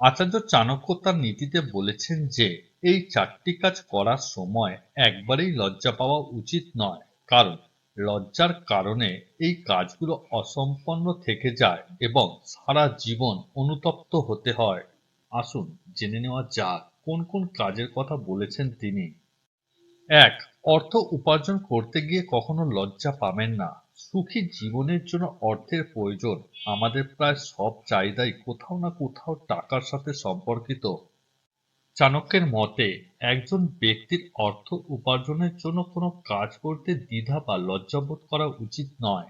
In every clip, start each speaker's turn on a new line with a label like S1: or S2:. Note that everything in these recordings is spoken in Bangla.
S1: আচার্য চাণক্য তার নীতিতে বলেছেন যে, এই চারটি কাজ করার সময় একবারেই লজ্জা পাওয়া উচিত নয়। কারণ, লজ্জার কারণে এই কাজগুলো অসম্পন্ন থেকে যায় এবং সারা জীবন অনুতপ্ত হতে হয়। আসুন, জেনে নেওয়া যাক কোন কোন কাজের কথা বলেছেন তিনি। এক, অর্থ উপার্জন করতে গিয়ে কখনো লজ্জা পাবেন না। সুখী জীবনের জন্য অর্থের প্রয়োজন। আমাদের প্রায় সব চাহিদাই কোথাও না কোথাও টাকার সাথে সম্পর্কিত। চাণক্যের মতে, একজন ব্যক্তির অর্থ উপার্জনের জন্য কোনো কাজ করতে দ্বিধা বা লজ্জাবোধ করা উচিত নয়।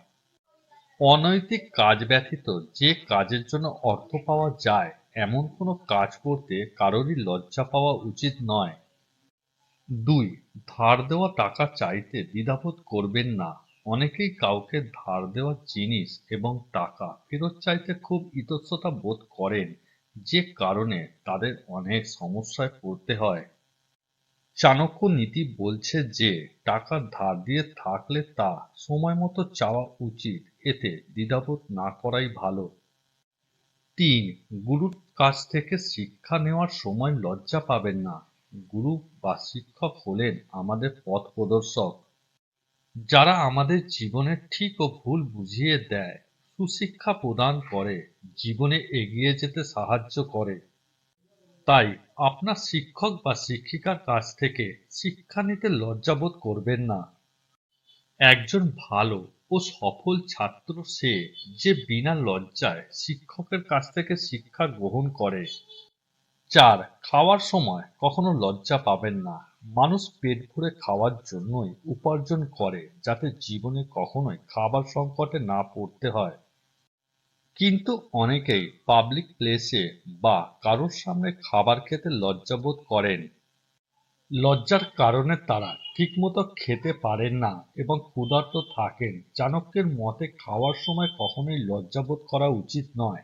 S1: অনৈতিক কাজ ব্যতীত যে কাজের জন্য অর্থ পাওয়া যায়, এমন কোনো কাজ করতে কারোরই লজ্জা পাওয়া উচিত নয়। দুই, ধার দেওয়া টাকা চাইতে দ্বিধাবোধ করবেন না। অনেকেই কাউকে ধার দেওয়া জিনিস এবং টাকা ফেরত চাইতে খুব ইতস্ততা বোধ করেন, যে কারণে তাদের অনেক সমস্যায় পড়তে হয়। চাণক্য নীতি বলছে যে, টাকা ধার দিয়ে থাকলে তা সময় মতো চাওয়া উচিত, এতে দ্বিধাবোধ না করাই ভালো। তিন, গুরুর কাছ থেকে শিক্ষা নেওয়ার সময় লজ্জা পাবেন না। গুরু বা শিক্ষক হলেন আমাদের পথ প্রদর্শক। যারা আমাদের জীবনের ঠিক ও ভুল বুঝিয়ে দেয়, সুশিক্ষা প্রদান করে, জীবনে এগিয়ে যেতে সাহায্য করে। তাই আপনার শিক্ষক বা শিক্ষিকার কাছ থেকে শিক্ষা নিতে লজ্জাবোধ করবেন না। একজন ভালো ও সফল ছাত্র সে যে বিনা লজ্জায় শিক্ষকের কাছ থেকে শিক্ষা গ্রহণ করে চার খাওয়ার সময় কখনো লজ্জা পাবেন না। মানুষ পেট ভরে খাওয়ার জন্যই উপার্জন করে, যাতে জীবনে কখনোই খাবার সংকটে না পড়তে হয়। কিন্তু অনেকেই পাবলিক প্লেসে বা কারোর সামনে খাবার খেতে লজ্জাবোধ করেন। লজ্জার কারণে তারা ঠিকমতো খেতে পারেন না এবং ক্ষুধার্ত থাকেন। চাণক্যের মতে খাওয়ার সময় কখনোই লজ্জাবোধ করা উচিত নয়।